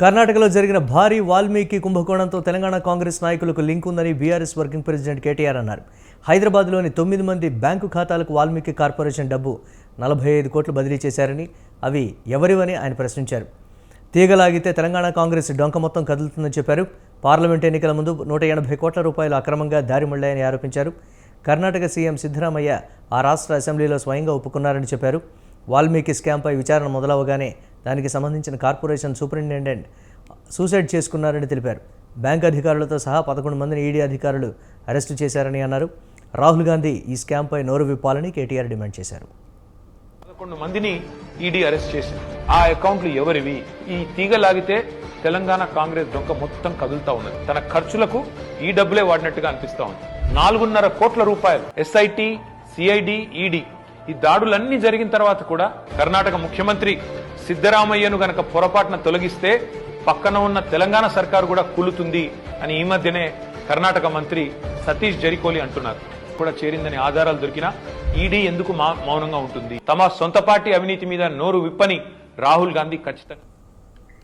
కర్ణాటకలో జరిగిన భారీ వాల్మీకి కుంభకోణంతో తెలంగాణ కాంగ్రెస్ నాయకులకు లింక్ ఉందని బీఆర్ఎస్ వర్కింగ్ ప్రెసిడెంట్ కేటీఆర్ అన్నారు. హైదరాబాద్లోని తొమ్మిది మంది బ్యాంకు ఖాతాలకు వాల్మీకి కార్పొరేషన్ డబ్బు నలభై ఐదు కోట్లు బదిలీ చేశారని అవి ఎవరివని ఆయన ప్రశ్నించారు. తీగలాగితే తెలంగాణ కాంగ్రెస్ డొంక మొత్తం కదులుతుందని చెప్పారు. పార్లమెంట్ ఎన్నికల ముందు నూట ఎనభై కోట్ల రూపాయలు అక్రమంగా దారి మళ్ళాయని ఆరోపించారు. కర్ణాటక సీఎం సిద్ధరామయ్య ఆ రాష్ట్ర అసెంబ్లీలో స్వయంగా ఒప్పుకున్నారని చెప్పారు. వాల్మీకి స్కామ్పై విచారణ మొదలవగానే దానికి సంబంధించిన కార్పొరేషన్ సూపరింటెండెంట్ సూసైడ్ చేసుకున్నారని తెలిపారు. బ్యాంక్ అధికారులతో సహా పదకొండు మందిని ఈడీ అధికారులు అరెస్టు చేశారని అన్నారు. రాహుల్ గాంధీ ఈ స్కామ్పై నోరు విప్పాలని కేటీఆర్ డిమాండ్ చేశారు. పదకొండు మందిని ఈడీ అరెస్ట్ చేసింది ఆ అకౌంట్లు ఎవరివి? ఈ తీగ లాగితే తెలంగాణ కాంగ్రెస్ డొంక మొత్తం కదులుతా ఉన్నది. తన ఖర్చులకు ఈ డబ్బులే వాడినట్టుగా అనిపిస్తా ఉంది. నాలుగున్నర కోట్ల రూపాయలు. SIT CID ED. ఈ దాడులన్నీ జరిగిన తర్వాత కూడా కర్ణాటక ముఖ్యమంత్రి సిద్ధరామయ్యను గనక పొరపాటున తొలగిస్తే పక్కన ఉన్న తెలంగాణ సర్కారు కూడా కూలుతుంది అని ఈ మధ్యనే కర్ణాటక మంత్రి సతీష్ జరికోలి అంటున్నారు. కూడా చేరిందని ఆధారాలు దొరికినా ఈడీ ఎందుకు మౌనంగా ఉంటుంది? తమ సొంత పార్టీ అవినీతి మీద నోరు విప్పని రాహుల్ గాంధీ ఖచ్చితంగా